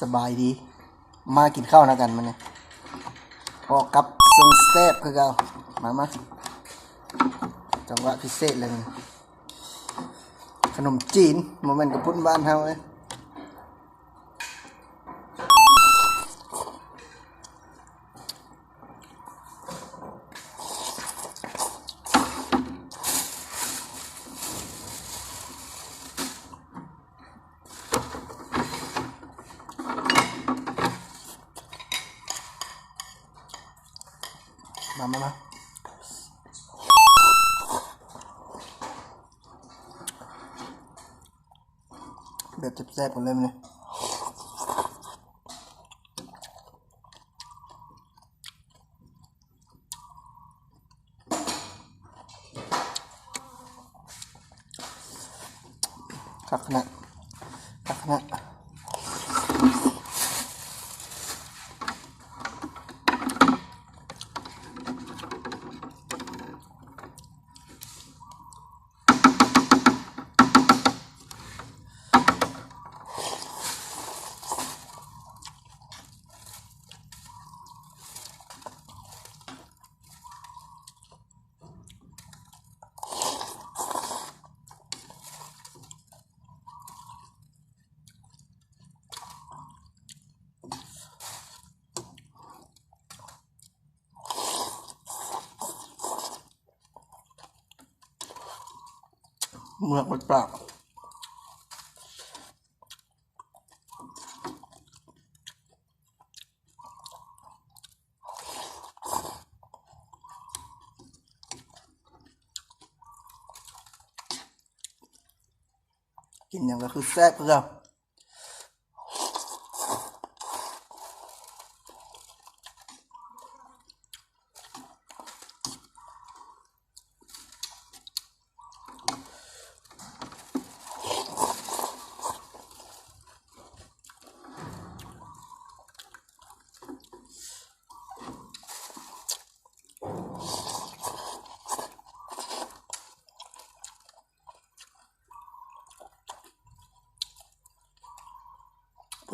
สบายดี มากินข้าวนะกันมันเนี่ยออกกับทรงแซ่บคือเก่ามามาจังหวะพิเศษเลย ขนมจีนโมเมนต์กับพุ่นบ้านเฮาเลย มามามาแบบแซ่บๆหมดเลยมันเนี่ยคักขนาดคักขนาด เมือกมันเปล่ากินอย่างก็คือแซ่บคือเรา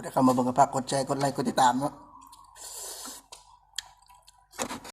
ได้เข้ามาเบิ่งกับพักกดแชร์กดไลค์กดติดตามเนาะ